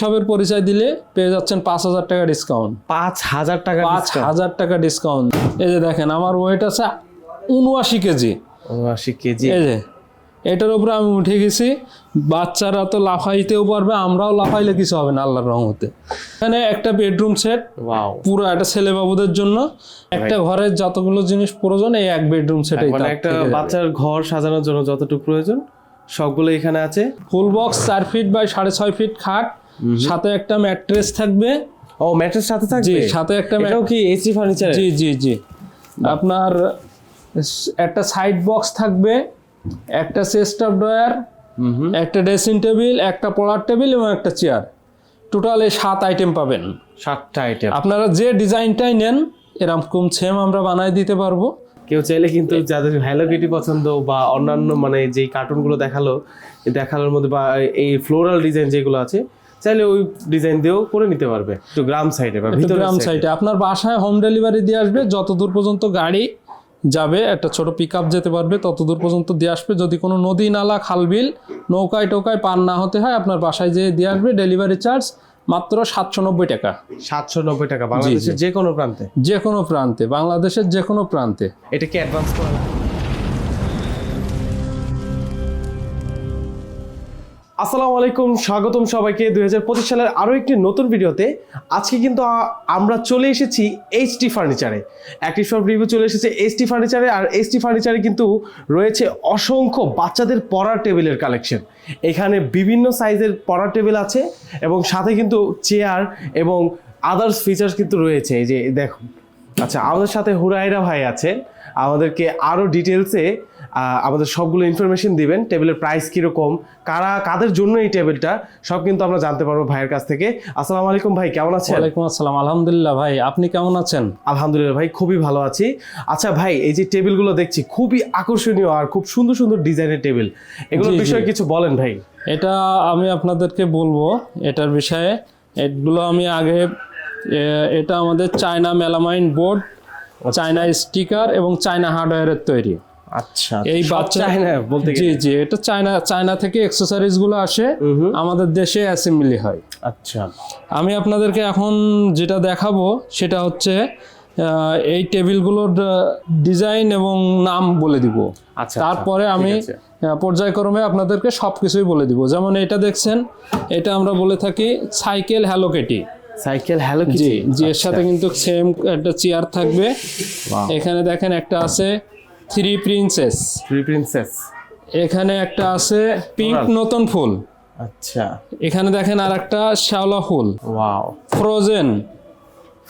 সবের পরিচয় দিলে পেয়ে যাচ্ছেন পাঁচ হাজার টাকা ডিসকাউন্ট পাঁচ হাজার টাকা পাঁচ হাজার টাকা ডিসকাউন্ট এই যে দেখেন আমার ওয়েট আছে উনআশি কেজি। আশি কেজি। এই যে এটার উপরে আমি উঠে গেছি। বাচ্চারা তো লাফাইতেও পারবে আমরাও লাফাইলে কিছু হবে না আল্লাহর রহমতে। এখানে একটা বেডরুম সেট পুরো একটা ছেলে বাবুদের জন্য। একটা ঘরের যতগুলো জিনিস প্রয়োজন এই এক বেডরুম সেটেই মানে একটা বাচ্চার ঘর সাজানোর জন্য যতটুকু প্রয়োজন সবগুলো এখানে আছে। ফুল বক্স চার ফিট বাই সাড়ে ছয় ফিট খাট। সাথে একটা ম্যাট্রেস থাকবে। ও ম্যাট্রেস সাথে থাকবে? সাথে একটা এটাও কি এসি ফার্নিচার জি জি জি। আপনার একটা সাইড বক্স থাকবে একটা চেস্ট অফ ড্রয়ার একটা ড্রেসিং টেবিল একটা পড়ার টেবিল এবং একটা চেয়ার টোটাল এই সাত আইটেম পাবেন। সাতটা আইটেম আপনারা যে ডিজাইনটাই নেন এরকম সেম আমরা বানাই দিতে পারব। কেউ চাইলে কিন্তু যাদের হ্যালো কিটি পছন্দ বা অন্যান্য মানে যেই কার্টুনগুলো দেখাল দেখালোর মধ্যে বা এই ফ্লোরাল ডিজাইন যেগুলো আছে চাইলে ওই ডিজাইন দিয়েও করে নিতে পারবে একটু গ্রাম সাইডে বা ভিতরে গ্রাম সাইডে আপনার বাসায় হোম ডেলিভারি দিয়ে আসবে যত দূর পর্যন্ত গাড়ি যাবে একটা ছোট পিক আপ যেতে পারবে তত দূর পর্যন্ত দিয়ে আসবে। যদি কোনো নদী নালা খালবিল নৌকায় টোকায় পার না হতে হয় আপনার বাসায় যেয়ে দিয়ে আসবে ডেলিভারি চার্জ মাত্র সাতশো নব্বই টাকা। সাতশো নব্বই টাকা বাংলাদেশের যে কোনো প্রান্তে? যে কোনো প্রান্তে বাংলাদেশের যে কোনো প্রান্তে। এটা কি অ্যাডভান্স করা আসসালামু আলাইকুম, স্বাগতম সবাইকে। দুই সালের আরও একটি নতুন ভিডিওতে আজকে কিন্তু আমরা চলে এসেছি এইচ এইচটি ফার্নিচারে একটি শপ রিভিউ চলে এসেছে এইচ এইচটি ফার্নিচারে আর এইচটি ফার্নিচারে কিন্তু রয়েছে অসংখ্য বাচ্চাদের পড়ার টেবিলের কালেকশন এখানে বিভিন্ন সাইজের পড়ার টেবিল আছে এবং সাথে কিন্তু চেয়ার এবং আদার্স ফিচার্স কিন্তু রয়েছে। এই যে দেখো আচ্ছা আমাদের সাথে হুরাইরা ভাই আছেন আমাদেরকে আরও ডিটেলসে আমাদের সবগুলো ইনফরমেশন দিবেন টেবিলের প্রাইস কীরকম কারা কাদের জন্য এই টেবিলটা সব কিন্তু আমরা জানতে পারব ভাইয়ের কাছ থেকে। আসসালামু আলাইকুম ভাই কেমন আছেন? ওয়ালাইকুম আসসালাম আলহামদুলিল্লাহ ভাই আপনি কেমন আছেন? আলহামদুলিল্লাহ ভাই খুবই ভালো আছি। আচ্ছা ভাই এই যে টেবিলগুলো দেখছি খুবই আকর্ষণীয় আর খুব সুন্দর সুন্দর ডিজাইনের টেবিল এগুলোর। বিষয়ে কিছু বলেন ভাই। এটা আমি আপনাদেরকে বলব এটার বিষয়ে। এগুলো আমি আগে এটা আমাদের China melamine board China sticker এবং চায়না হার্ডওয়্যারের তৈরি। আচ্ছা এই বাচ্চা চায়না বলতে জি জি এটা চায়না চায়না থেকে অ্যাক্সেসরিজগুলো আসে আমাদের দেশে অ্যাসেম্বলি হয়। আচ্ছা। আমি আপনাদেরকে এখন যেটা দেখাবো সেটা হচ্ছে এই টেবিলগুলোর ডিজাইন এবং নাম বলে দিব। আচ্ছা তারপরে আমি পর্যায়ক্রমে আপনাদেরকে সব কিছুই বলে দিব। যেমন এটা দেখছেন এটা আমরা বলে থাকি cycle hello kitty cycle hello জি জি এর সাথে কিন্তু সেম একটা চেয়ার থাকবে। এখানে দেখেন একটা আছে থ্রি প্রিন্সেস থ্রি প্রিন্সেস এখানে একটা আছে পিঙ্ক নতুন ফুল। আচ্ছা। এখানে দেখেন আর একটা শ্যাওলা ফুল। Wow frozen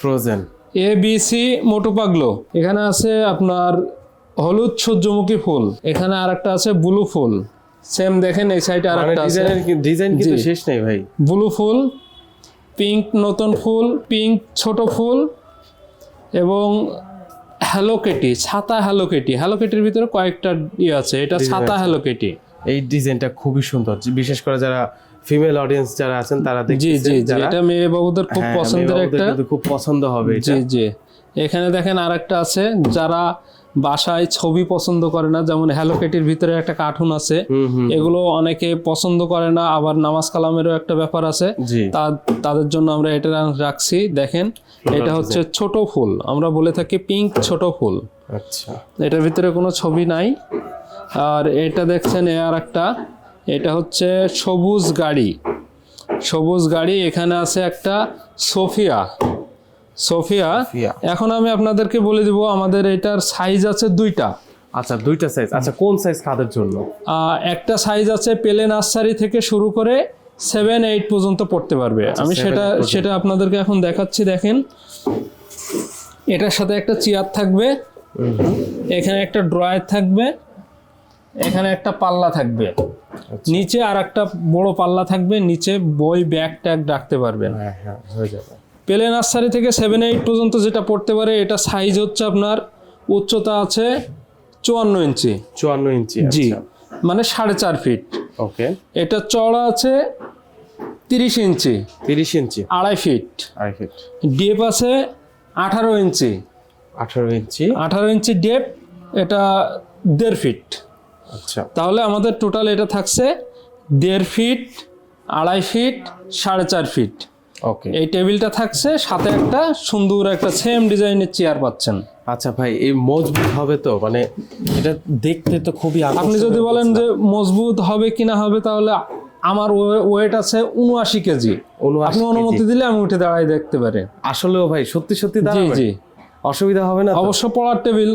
frozen A B C Motu পাগলো। এখানে আছে আপনার হলুদ সূর্যমুখী ফুল। এখানে আর একটা আছে ব্লু ফুল। সেম দেখেন এই সাইডে আর মানে একটা আছে। ডিজাইন কিন্তু। শেষ নেই ভাই। ব্লু ফুল পিঙ্ক নতুন ফুল পিঙ্ক ছোট ফুল এবং হ্যালোকেটি ছাতা হ্যালোকেটি হ্যালোকেটির ভিতরে কয়েকটা ইয়ে আছে এটা ছাতা। হ্যালোকেটি এই ডিজাইনটা খুবই সুন্দর। বিশেষ করে যারা ফিমেল অডিয়েন্স যারা আছেন তারা জি জি জি এটা মেয়ে বাবুদের খুব হ্যাঁ, পছন্দের একটা। খুব পছন্দ হবে জি জি। এখানে দেখেন আর একটা আছে যারা বাসায় ছবি পছন্দ করে না যেমন হ্যালোকেটির ভিতরে একটা কার্টুন আছে এগুলো অনেকে পছন্দ করে না আবার নামাজ কালামেরও একটা ব্যাপার আছে। তাদের জন্য আমরা এটা রাখছি দেখেন। এটা হচ্ছে ছোট ফুল। আমরা বলে থাকি পিঙ্ক ছোট ফুল। আচ্ছা। এটার ভিতরে কোনো ছবি নাই। আর এটা দেখছেন আর একটা এটা হচ্ছে সবুজ গাড়ি। সবুজ গাড়ি এখানে আছে একটা সোফিয়া। Sophia Sophia. এখন আমি আপনাদেরকে বলে দিব আমাদের এটার সাইজ আছে দুইটা। আচ্ছা দুইটা সাইজ আচ্ছা কোন সাইজ কাদের জন্য? একটা সাইজ আছে পেলে নার্সারি থেকে শুরু করে সেভেন এইট পর্যন্ত পড়তে পারবে। আমি সেটা সেটা আপনাদেরকে এখন দেখাচ্ছি দেখেন। এটার সাথে একটা চেয়ার থাকবে। এখানে একটা ড্রয়ার থাকবে। এখানে একটা পাল্লা থাকবে। আচ্ছা। নিচে আর একটা বড় পাল্লা থাকবে। নিচে বই ব্যাগ ট্যাগ রাখতে পারবেন। হ্যাঁ হ্যাঁ হয়ে পেলে নার্সারি থেকে সেভেন এইট পর্যন্ত যেটা পড়তে পারে এটা সাইজ হচ্ছে আপনার উচ্চতা আছে চুয়ান্ন ইঞ্চি। চুয়ান্ন ইঞ্চি জি। মানে সাড়ে চার ফিট ওকে এটা চড়া আছে তিরিশ ইঞ্চি। তিরিশ ইঞ্চি। আড়াই ফিট। আড়াই ফিট। ডেপ আছে আঠারো ইঞ্চি। আঠারো ইঞ্চি। আঠারো ইঞ্চি ডেপ এটা দেড় ফিট। আচ্ছা। তাহলে আমাদের টোটাল এটা থাকছে দেড় ফিট আড়াই ফিট সাড়ে চার ফিট। ওকে। এই টেবিলটা থাকছে সাথে একটা সুন্দর একটা সেম ডিজাইনের চেয়ার পাচ্ছেন। আচ্ছা ভাই এই মজবুত হবে তো? মানে এটা দেখতে তো খুবই আপনি যদি বলেন যে মজবুত হবে কিনা হবে তাহলে আমার ওয়েট আছে উনআশি কেজি। আপনি অনুমতি দিলে আমি উঠে দাঁড়াই দেখতে পারি। আসলেও ভাই সত্যি সত্যি জি জি। অসুবিধা হবে না অবশ্য পড়ার টেবিল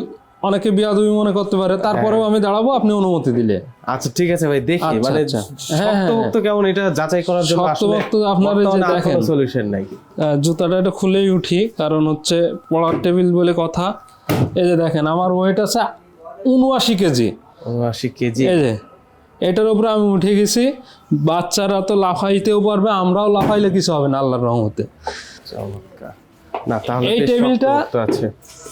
অনেকে বিয়াদবি মনে করতে পারে তারপরেও আমি দাঁড়াবো আপনি অনুমতি দিলে। আচ্ছা ঠিক আছে ভাই দেখি। আচ্ছা, মানে আচ্ছা। হ্যাঁ, হ্যাঁ, শক্ত কেমন? এটা যাচাই করার জন্য শক্ত আসলে ভক্ত আপনার যে দেখেন। সলিউশন নাই। জুতাটা একটু খুলেই উঠি কারণ হচ্ছে পড়ার টেবিল বলে কথা। এই যে দেখেন আমার ওয়েট আছে উনআশি কেজি। উনআশি কেজি। এই যে এটার উপরে আমি উঠে গেছি বাচ্চারা তো লাফাইতেও পারবে আমরাও লাফাইলে কিছু হবে না আল্লাহর রহমতে। চমৎকার। না তাহলে এই টেবিলটা- আছে।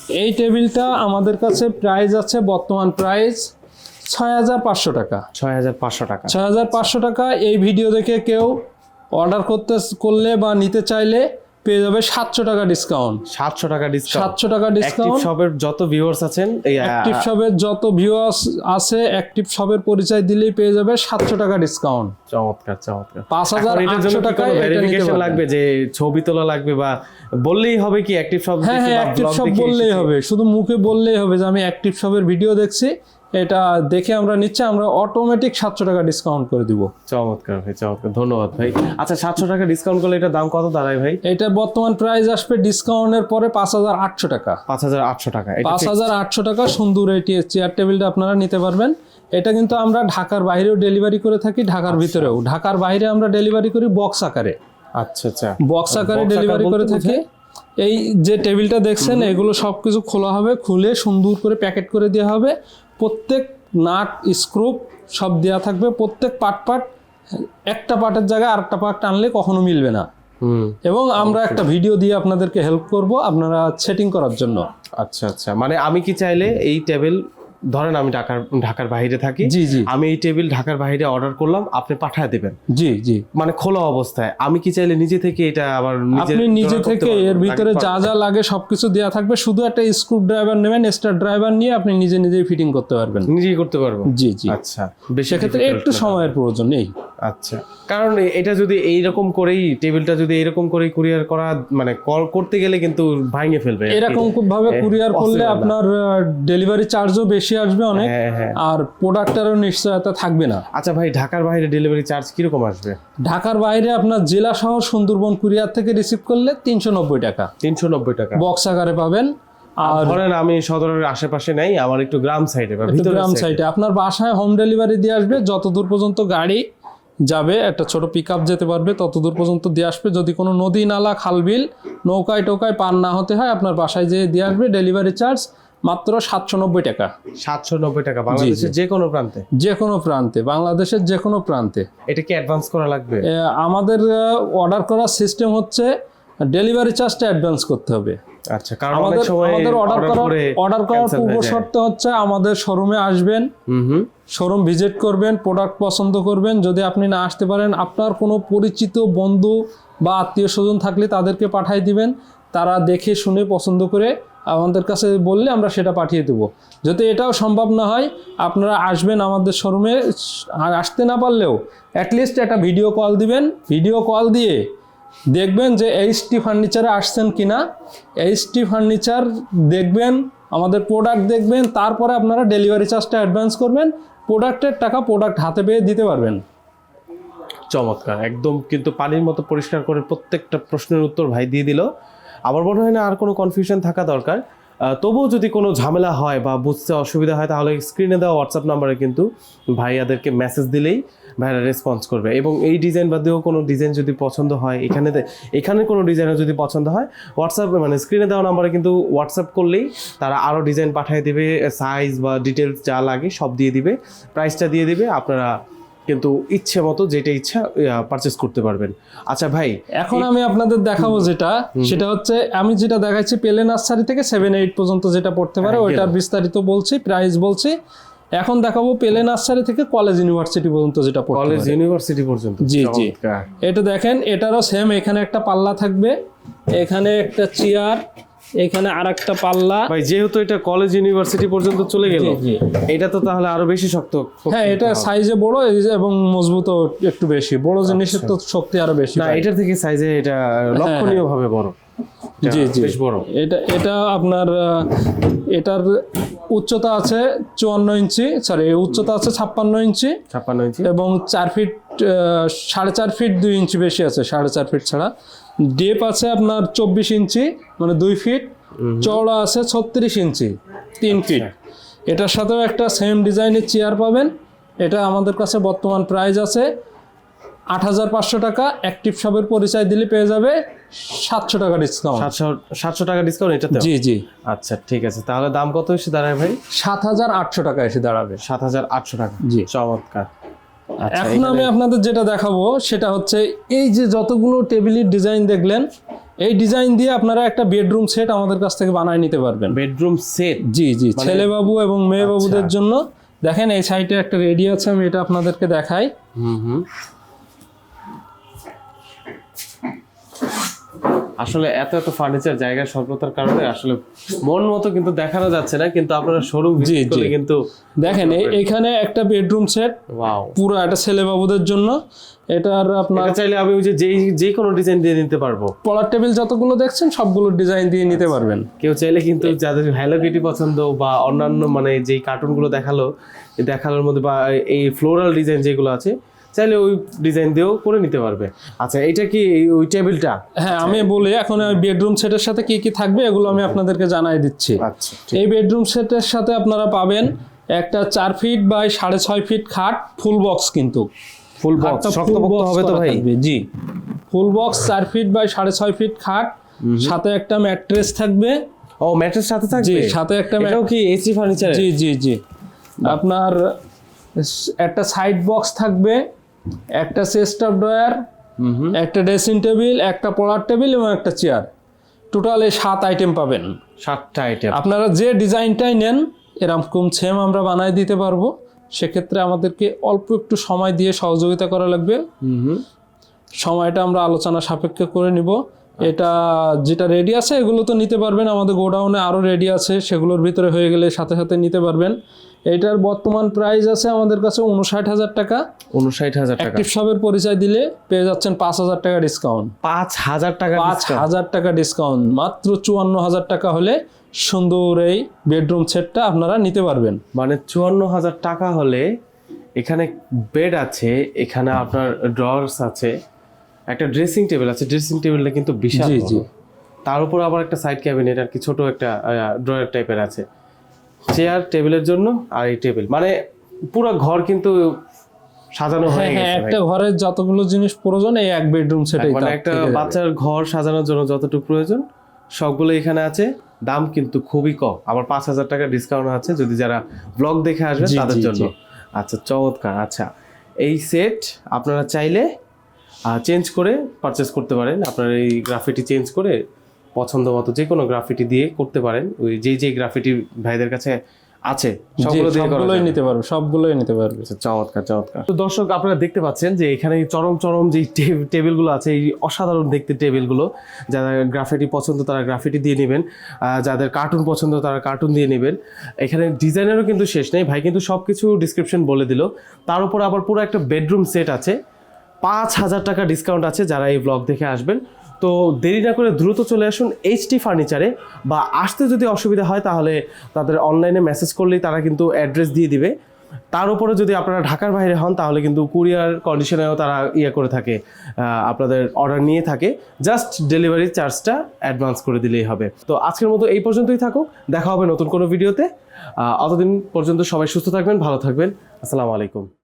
এই টেবিলটা আমাদের কাছে প্রাইস আছে বর্তমান প্রাইস ছয় হাজার পাঁচশো টাকা। ছয় হাজার পাঁচশো টাকা। ছয় হাজার পাঁচশো টাকা এই ভিডিও দেখে কেউ অর্ডার করতে করলে বা নিতে চাইলে পেয়ে যাবে সাতশো টাকা ডিসকাউন্ট সাতশো টাকা ডিসকাউন্ট সাতশো টাকা অ্যাক্টিভ ডিসকাউন্ট শপের যত ভিউয়ার্স আছেন অ্যাক্টিভ শপের যত ভিউয়ার্স আছে অ্যাক্টিভ শপের পরিচয় দিলেই পেয়ে যাবে সাতশো টাকা ডিসকাউন্ট চমৎকার চমৎকার। পাঁচ হাজার আটশো কি টাকায় কোনো এটা নিতে ভেরিফিকেশন লাগবে যে ছবি তোলা লাগবে বা বললেই হবে কি অ্যাক্টিভ শপ হ্যাঁ হ্যাঁ অ্যাক্টিভ শপ বললেই হবে। শুধু মুখে বললেই হবে যে আমি অ্যাক্টিভ শপের ভিডিও দেখছি। এটা দেখে আমরা নিচ্ছি আমরা অটোমেটিক সাতশো টাকা ডিসকাউন্ট করে দিব। চমৎকার ভাই চমৎকার ধন্যবাদ ভাই। আচ্ছা সাতশো টাকা ডিসকাউন্ট করলে এটা দাম কত দাঁড়ায় ভাই? এটা বর্তমান প্রাইস আসবে ডিসকাউন্টের পরে পাঁচ হাজার আটশো টাকা। পাঁচ হাজার আটশো টাকা পাঁচ হাজার আটশো টাকা সুন্দর এটি চেয়ার টেবিলটা আপনারা নিতে পারবেন। এটা কিন্তু আমরা ঢাকার বাইরেও ডেলিভারি করে থাকি ঢাকার ভিতরেও। ঢাকার বাইরে আমরা ডেলিভারি করি বক্স আকারে। আচ্ছা আচ্ছা। বক্স আকারে ডেলিভারি করে থাকি। এই যে টেবিলটা দেখছেন এগুলো সব কিছু খোলা হবে খুলে সুন্দর করে প্যাকেট করে দেওয়া হবে। প্রত্যেক নাট স্ক্রুপ সব দেওয়া থাকবে প্রত্যেক পার্ট পার্ট একটা পার্টের জায়গায় আরেকটা পার্ট টানলে কখনো মিলবে না। এবং আমরা একটা ভিডিও দিয়ে আপনাদেরকে হেল্প করব আপনারা সেটিং করার জন্য। আচ্ছা আচ্ছা। মানে আমি কি চাইলে এই টেবিল ধরেন আমি ঢাকার ঢাকার বাইরে থাকি জি জি। আমি এই টেবিল ঢাকার বাইরে অর্ডার করলাম আপনি পাঠিয়ে দিবেন। জি জি। মানে খোলা অবস্থায়। আমি কি চাইলে নিজে থেকে এটা আবার নিজে আপনি নিজে থেকে এর ভিতরে যা যা লাগে সবকিছু দেওয়া থাকবে। শুধু একটা স্ক্রু ড্রাইভার নেবেন স্টার ড্রাইভার নিয়ে আপনি নিজে নিজেই ফিটিং করতে পারবেন। নিজেই করতে পারবেন জি জি। আচ্ছা বেশি ক্ষেত্রে একটু সময়ের প্রয়োজন নেই আচ্ছা। কারণ এটা যদি এইরকম করেই টেবিলটা যদি এরকম করেই কুরিয়ার করা মানে কল করতে গেলে কিন্তু ভাঙে ফেলবে। এরকম ভাবে এ, কুরিয়ার করলে আপনার ডেলিভারি চার্জও বেশি আসবে অনেক হ্যাঁ হ্যাঁ। আর প্রোডাক্টেরও নিশ্চয়তা থাকবে না। আচ্ছা ভাই ঢাকার বাইরে ডেলিভারি চার্জ কীরকম আসবে? ঢাকার বাইরে আপনার জেলা শহর সুন্দরবন কুরিয়ার থেকে রিসিভ করলে তিনশো নব্বই টাকা। তিনশো নব্বই টাকা। বক্স আকারে পাবেন আর ধরেন আমি সদরের আশেপাশে নাই আমার একটু গ্রাম সাইডে বা ভিতরে গ্রাম সাইডে আপনার বাসায় হোম ডেলিভারি দিয়ে আসবে যত দূর পর্যন্ত গাড়ি যাবে একটা ছোট পিক যেতে পারবে তত দূর পর্যন্ত দিয়ে আসবে। যদি কোনো নদী নালা খালবিল নৌকায় টোকায় পার না হতে হয় আপনার বাসায় যেয়ে দিয়ে আসবে ডেলিভারি চার্জ মাত্র সাতশো নব্বই টাকা। সাতশো নব্বই টাকা বাংলাদেশের যে কোনো প্রান্তে? যে কোনো প্রান্তে বাংলাদেশের যে কোনো প্রান্তে। এটা কি অ্যাডভান্স করা লাগবে? আমাদের অর্ডার করার সিস্টেম হচ্ছে ডেলিভারি চার্জটা অ্যাডভান্স করতে হবে। আচ্ছা কারণ অনেক সময় অর্ডার করার অর্ডার করার পূর্ব শর্ত হচ্ছে আমাদের শোরুমে আসবেন শোরুম ভিজিট করবেন প্রোডাক্ট পছন্দ করবেন। যদি আপনি না আসতে পারেন আপনার কোনো পরিচিত বন্ধু বা আত্মীয় স্বজন থাকলে তাদেরকে পাঠিয়ে দিবেন। তারা দেখে শুনে পছন্দ করে আমাদের কাছে বললে আমরা সেটা পাঠিয়ে দেবো। যদি এটাও সম্ভব না হয় আপনারা আসবেন আমাদের শোরুমে আসতে না পারলেও অ্যাটলিস্ট একটা ভিডিও কল দিবেন। ভিডিও কল দিয়ে দেখবেন যে এইচটি ফার্নিচারে আসছেন কি কিনা এইচটি ফার্নিচার দেখবেন, আমাদের প্রোডাক্ট দেখবেন, তারপরে আপনারা ডেলিভারি চার্জটা অ্যাডভান্স করবেন প্রোডাক্টের টাকা প্রোডাক্ট হাতে পেয়ে দিতে পারবেন। চমৎকার, একদম কিন্তু পানির মতো পরিষ্কার করে প্রত্যেকটা প্রশ্নের উত্তর ভাই দিয়ে দিল। আমার মনে হয় না আর কোনো কনফিউশন থাকা দরকার। তবুও যদি কোনো ঝামেলা হয় বা বুঝতে অসুবিধা হয়, তাহলে স্ক্রিনে দেওয়া হোয়াটসঅ্যাপ নাম্বারে কিন্তু ভাইয়াদেরকে মেসেজ দিলেই ভাইয়ারা রেসপন্স করবে। এবং এই ডিজাইন বাদেও কোনো ডিজাইন যদি পছন্দ হয় এখানে এখানে কোনো ডিজাইনের যদি পছন্দ হয় হোয়াটসঅ্যাপ মানে স্ক্রিনে দেওয়া নাম্বারে কিন্তু হোয়াটসঅ্যাপ করলেই তারা আরও ডিজাইন পাঠিয়ে দিবে সাইজ বা ডিটেলস যা লাগে সব দিয়ে দিবে প্রাইসটা দিয়ে দিবে আপনারা কিন্তু ইচ্ছে মতো যেটা ইচ্ছা পারচেস করতে পারবেন। আচ্ছা ভাই এখন আমি আপনাদের দেখাবো যেটা সেটা হচ্ছে আমি যেটা দেখাচ্ছি পেলে নার্সারি থেকে সেভেন এইট পর্যন্ত যেটা পড়তে পারে ওইটার বিস্তারিত বলছি প্রাইস বলছি। এখন দেখাবো পেলে নার্সারি থেকে কলেজ ইউনিভার্সিটি পর্যন্ত যেটা কলেজ ইউনিভার্সিটি পর্যন্ত জি, জি। এটা দেখেন এটারও সেম এখানে একটা পাল্লা থাকবে এখানে একটা চেয়ার এখানে আর একটা পাল্লা। ভাই যেহেতু এটা কলেজ ইউনিভার্সিটি পর্যন্ত চলে গেল। এটা তো তাহলে আরও বেশি শক্ত হ্যাঁ এটা সাইজে বড় এবং মজবুত একটু বেশি। বড় জিনিসের তো শক্তি আরও বেশি না। এটার থেকে সাইজে এটা লক্ষণীয় ভাবে বড়। জি জি। বেশ বড়। এটা এটা আপনার এটার উচ্চতা আছে চুয়ান্ন ইঞ্চি সরি উচ্চতা আছে ছাপ্পান্ন ইঞ্চি। ছাপ্পান্ন ইঞ্চি। এবং চার ফিট সাড়ে চার ফিট দুই ইঞ্চি বেশি আছে সাড়ে চার ফিট ছাড়া। ডেপ আছে আপনার চব্বিশ ইঞ্চি মানে দুই ফিট। চওড়া আছে ছত্রিশ ইঞ্চি তিন ফিট। এটার সাথেও একটা সেম ডিজাইনের চেয়ার পাবেন। এটা আমাদের কাছে বর্তমান প্রাইস আছে আট হাজার পাঁচশো টাকা অ্যাক্টিভ শপের পরিচয় দিলে পেয়ে যাবে সাতশো টাকা ডিসকাউন্ট। সাতশো সাতশো টাকা ডিসকাউন্ট এটাতে জি জি। আচ্ছা ঠিক আছে। তাহলে দাম কত এসে দাঁড়ায় ভাই? সাত হাজার আটশো টাকা এসে দাঁড়াবে। সাত হাজার আটশো টাকা। জি। চমৎকার। আচ্ছা এখন আমি আপনাদের যেটা দেখাবো সেটা হচ্ছে এই যে যতগুলো টেবিলের ডিজাইন দেখলেন এই ডিজাইন দিয়ে আপনারা একটা বেডরুম সেট আমাদের কাছ থেকে বানায় নিতে পারবেন। Bedroom set? জি জি মানে- ছেলে বাবু এবং মেয়ে বাবুদের আচ্ছা। জন্য। দেখেন এই সাইডে একটা রেডি আছে আমি এটা আপনাদেরকে দেখাই। হুম হুম। আসলে এত এত ফার্নিচার জায়গায় স্বল্পতার কারণে আসলে মন মতো কিন্তু দেখানো যাচ্ছে না কিন্তু আপনারা শোরুম জি, ভিজিট করলে জি। কিন্তু দেখেন এইখানে একটা বেডরুম সেট ওয়াও পুরো একটা ছেলে বাবুদের জন্য। এটার আপনার চাইলে আমি ওই যে যেই যে কোনো ডিজাইন দিয়ে নিতে পারব। পলার টেবিল যতগুলো দেখছেন সবগুলো ডিজাইন দিয়ে নিতে পারবেন। কেউ চাইলে কিন্তু যাদের হ্যালো কিটি পছন্দ বা অন্যান্য মানে যেই কার্টুনগুলো দেখাল দেখালোর মধ্যে বা এই ফ্লোরাল ডিজাইন যেগুলো আছে চাইলে ওই ডিজাইন দিয়েও করে নিতে পারবে। আচ্ছা এটা কি ওই টেবিলটা? হ্যাঁ আমি বলি এখন বেডরুম সেটের সাথে কি কি থাকবে এগুলো আমি আপনাদেরকে জানাই দিচ্ছি। আচ্ছা এই বেডরুম সেটের সাথে আপনারা পাবেন একটা চার ফিট বাই সাড়ে ছয় ফিট খাট ফুল বক্স কিন্তু। ফুল বক্স শক্তপোক্ত হবে তো ভাই? জি। ফুল বক্স চার ফিট বাই সাড়ে ছয় ফিট খাট সাথে একটা ম্যাট্রেস থাকবে। ও ম্যাট্রেস সাথে জি থাকবে সাথে একটা এটাও কি এসি ফার্নিচার জি জি জি। আপনার একটা সাইড বক্স থাকবে একটা চেস্ট অফ ড্রয়ার একটা ড্রেসিং টেবিল একটা পড়ার টেবিল এবং একটা চেয়ার টোটাল এই সাত আইটেম পাবেন। সাতটা আইটেম আপনারা যে ডিজাইনটাই নেন এরকম সেম আমরা বানায় দিতে পারব। সেক্ষেত্রে আমাদেরকে অল্প একটু সময় দিয়ে সহযোগিতা করা লাগবে। সময়টা আমরা আলোচনা সাপেক্ষে করে নিব। এটা যেটা রেডি আছে এগুলো তো নিতে পারবেন। আমাদের গোডাউনে আরও রেডি আছে। সেগুলোর ভিতরে হয়ে গেলে সাথে সাথে নিতে পারবেন। এটার বর্তমান প্রাইস আছে আমাদের কাছে উনষাট হাজার টাকা। উনষাট হাজার টাকা। অ্যাক্টিভ শপের পরিচয় দিলে পেয়ে যাচ্ছেন পাঁচ হাজার টাকা ডিসকাউন্ট পাঁচ হাজার টাকা পাঁচ হাজার টাকা ডিসকাউন্ট মাত্র চুয়ান্ন হাজার টাকা হলে সুন্দর এই বেডরুম সেটটা আপনারা নিতে পারবেন। মানে চুয়ান্ন হাজার টাকা হলে এখানে বেড আছে এখানে আপনার ড্রয়ার্স আছে একটা ড্রেসিং টেবিল আছে। ড্রেসিং টেবিলটা কিন্তু বিশাল। তার উপর আবার একটা সাইড ক্যাবিনেট আর কি ছোট একটা ড্রয়ার টাইপের আছে। চেয়ার টেবিলের জন্য আর এই টেবিল। মানে পুরো ঘর কিন্তু সাজানো হয়ে হ্যাঁ হ্যাঁ গেছে একটা ঘরের যতগুলো জিনিস প্রয়োজন এই এক বেডরুম সেটাই মানে একটা বাচ্চার ঘর সাজানোর জন্য যতটুকু প্রয়োজন সবগুলো এখানে আছে। দাম কিন্তু খুবই কম। আবার পাঁচ হাজার টাকা ডিসকাউন্ট আছে যদি যারা ব্লগ দেখে আসবে তাদের জন্য। আচ্ছা চমৎকার। আচ্ছা এই সেট আপনারা চাইলে চেঞ্জ করে পারচেস করতে পারেন। আপনার এই গ্রাফিটি চেঞ্জ করে পছন্দ মতো যে কোনো গ্রাফিটি দিয়ে করতে পারেন। ওই যে যে গ্রাফিটি ভাইদের কাছে আছে সবগুলো দিয়ে সবগুলোই নিতে পারবে সবগুলোই নিতে পারবে। আচ্ছা, চমৎকার চমৎকার। তো দর্শক আপনারা দেখতে পাচ্ছেন যে এখানে চরম চরম যে টেবিলগুলো আছে এই অসাধারণ দেখতে টেবিলগুলো যারা গ্রাফিটি পছন্দ তারা গ্রাফিটি দিয়ে নেবেন যাদের কার্টুন পছন্দ তারা কার্টুন দিয়ে নেবেন। এখানে ডিজাইনেরও কিন্তু শেষ নেই। ভাই কিন্তু সব কিছু ডিসক্রিপশন বলে দিল। তার উপর আবার পুরো একটা বেডরুম সেট আছে। পাঁচ হাজার টাকা ডিসকাউন্ট আছে যারা এই ব্লগ দেখে আসবেন। তো দেরি না করে দ্রুত চলে আসুন এইচটি ফার্নিচারে বা আসতে যদি অসুবিধা হয় তাহলে তাদের অনলাইনে মেসেজ করলেই তারা কিন্তু অ্যাড্রেস দিয়ে দিবে। তার উপরে যদি আপনারা ঢাকার বাইরে হন, তাহলে কিন্তু কুরিয়ার কন্ডিশনেও তারা ইয়ে করে থাকে আপনাদের অর্ডার নিয়ে থাকে। জাস্ট ডেলিভারি চার্জটা অ্যাডভান্স করে দিলেই হবে। তো আজকের মতো এই পর্যন্তই থাকুক। দেখা হবে নতুন কোনো ভিডিওতে অতদিন পর্যন্ত সবাই সুস্থ থাকবেন, ভালো থাকবেন। আসসালামু আলাইকুম।